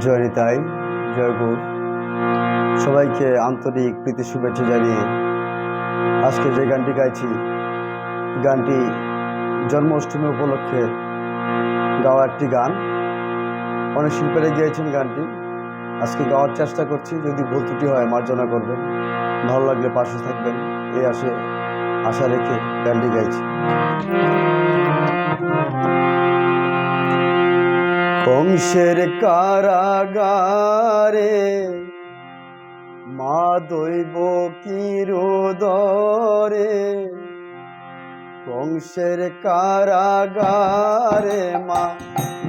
জয় নিতাই সবাইকে আন্তরিক প্রীতি শুভেচ্ছা জানিয়ে আজকে যে গানটি গাইছি, গানটি জন্মাষ্টমী উপলক্ষে গাওয়া একটি গান। অনেক শিল্পীরা গিয়েছেন গানটি। আজকে গাওয়ার চেষ্টা করছি, যদি ভুল ত্রুটি হয় মার্জনা করবেন। ভালো লাগলে পাশে থাকবেন এই আসে আশা রেখে গানটি গাইছি। কংসের কারাগারে মা দৈব কিরোদরে কংসের কারাগারে মা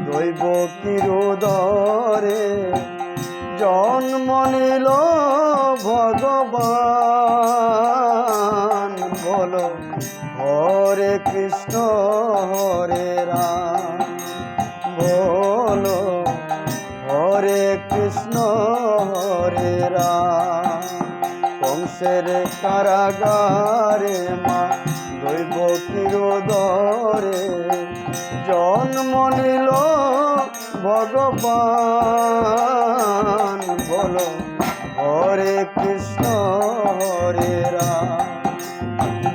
দৈব কিরোদরে জন্ম নিল ভগবান, বলো হরে কৃষ্ণ, হরে রাম। কংসের কারাগারে মা, দৈব কিরোদরে জন্ম নিল ভগবান। বলো, হরে কৃষ্ণ, হরে রাম।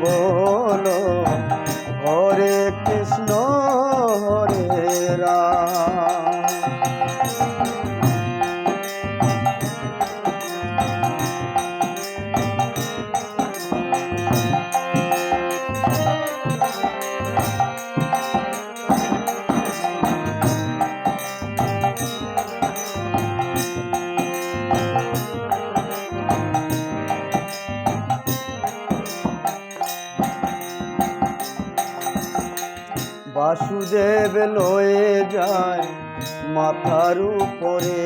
বলো, হরে কৃষ্ণ, হরে রাম। বাসুদেব লয়ে যায় মাথার উপরে।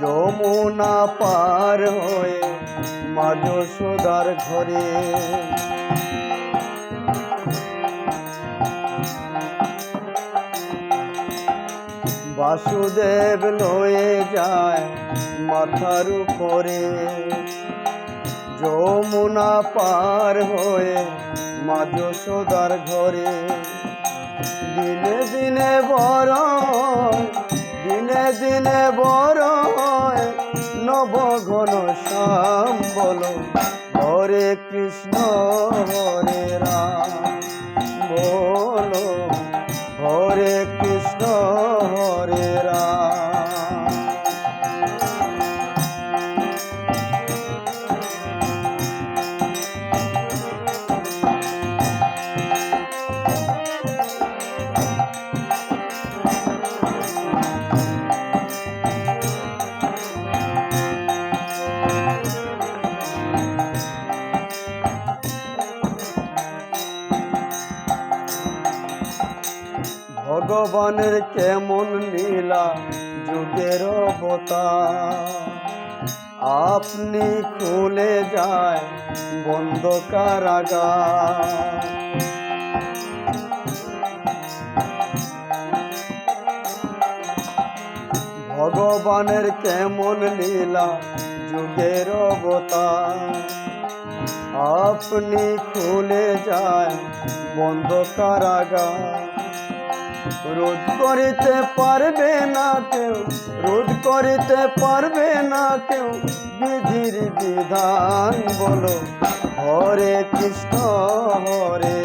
যমুনা পার হয়ে মা ঘরে। বাসুদেব লয়ে যায় মাথার উপরে। যমুনা পার হয়ে মা যশোদার ঘরে। দিনে দিনে বড় দিনে দিনে বড় নব ঘন শ্যাম বলো, হরে কৃষ্ণ, হরে রাম। ভগবানের কেমন লীলা যুগের অবতার। আপনি খুলে যায় বন্ধ কারাগার। ভগবানের কেমন লীলা যুগের অবতার। আপনি খুলে যায় বন্ধ কারাগার। রোধ করিতে পারবে না কেউ রোধ করিতে পারবে না কেউ। বিধির বিধান বলো, হরে কৃষ্ণ, হরে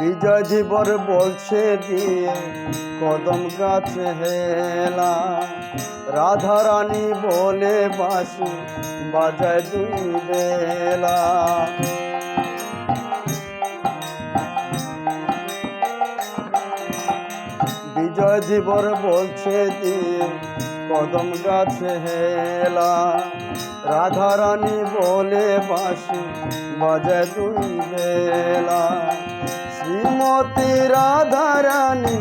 বিজয় ধীবর বলছে দিয়ে কদম গাছে হেলা। রাধা রানী বলে বাসি বাজায় দুই বেলা। বিজয় ধীবর বলছে দিয়ে কদম গাছে হেলা। রাধা রানী বলে বাসি বাজায় দুই বেলা। শ্রীমতী রাধা রানী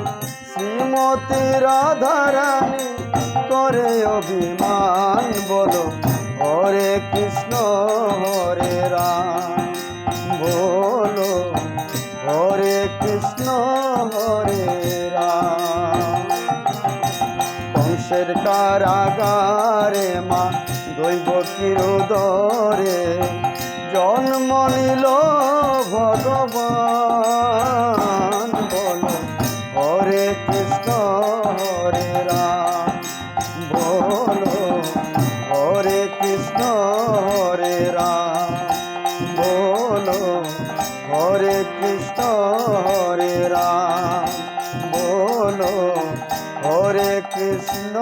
শ্রীমতী রাধারানী, করে অভিমান বলো। হরে কৃষ্ণ, হরে রাম, বলো। হরে কৃষ্ণ, হরে রাম। কংসের কারাগারে মা দৈব কিরোদরে জন্ম নিল ভগবান বলো, হরে কৃষ্ণ, হরে রাম। বলো, হরে কৃষ্ণ, হরে রাম। বলো, হরে কৃষ্ণ, হরে রাম। বলো, হরে কৃষ্ণ